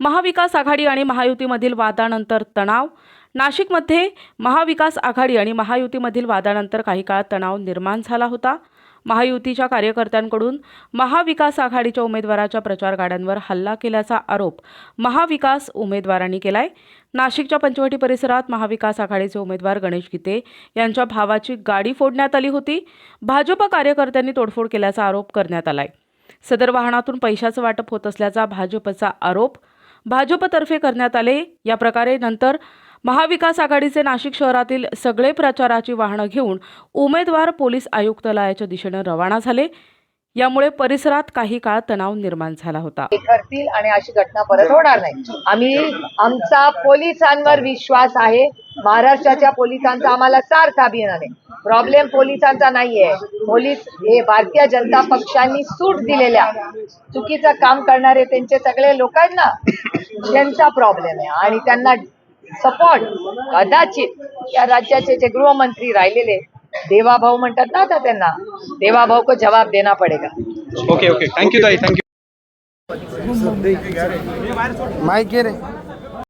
महाविकास आघाडी आणि महायुतीमधील वादानंतर तणाव. नाशिकमध्ये महाविकास आघाडी आणि महायुतीमधील वादानंतर काही काळ तणाव निर्माण झाला होता. महायुतीच्या कार्यकर्त्यांकडून महाविकास आघाडीच्या उमेदवाराच्या प्रचार गाड्यांवर हल्ला केल्याचा आरोप महाविकास उमेदवारांनी केलाय. नाशिकच्या पंचवटी परिसरात महाविकास आघाडीचे उमेदवार गणेश गीते यांच्या भावाची गाडी फोडण्यात आली होती. भाजप कार्यकर्त्यांनी तोडफोड केल्याचा आरोप करण्यात आलाय. सदर वाहनातून पैशाचं वाटप होत असल्याचा भाजपचा आरोप भाजपतर्फे करण्यात आले. या प्रकारे नंतर महाविकास आघाडीचे नाशिक शहरातील सगळे प्रचाराची वाहनं घेऊन उमेदवार पोलीस आयुक्तालयाच्या दिशेनं रवाना झाले. यामुळे परिसरात काही काळ तणाव निर्माण झाला होता. आणि अशी घटना परत होणार नाही. आम्ही आमचा पोलिसांवर विश्वास आहे. महाराष्ट्राच्या पोलिसांचा आम्हाला सार्थ अभियान आहे. प्रॉब्लेम पोलिसांचा नाहीये. पोलीस हे भारतीय जनता पक्षांनी सूट दिलेल्या चुकीचं काम करणारे त्यांचे सगळे लोक आहेत ना त्यांचा प्रॉब्लेम आहे. आणि त्यांना सपोर्ट कदाचित या राज्याचे जे गृहमंत्री राहिलेले देवाभाऊ म्हणतात ना आता त्यांना देवाभाऊ को जवाब देना पडेगा. ओके ओके थँक्यू ताई. थँक्यू घे रे.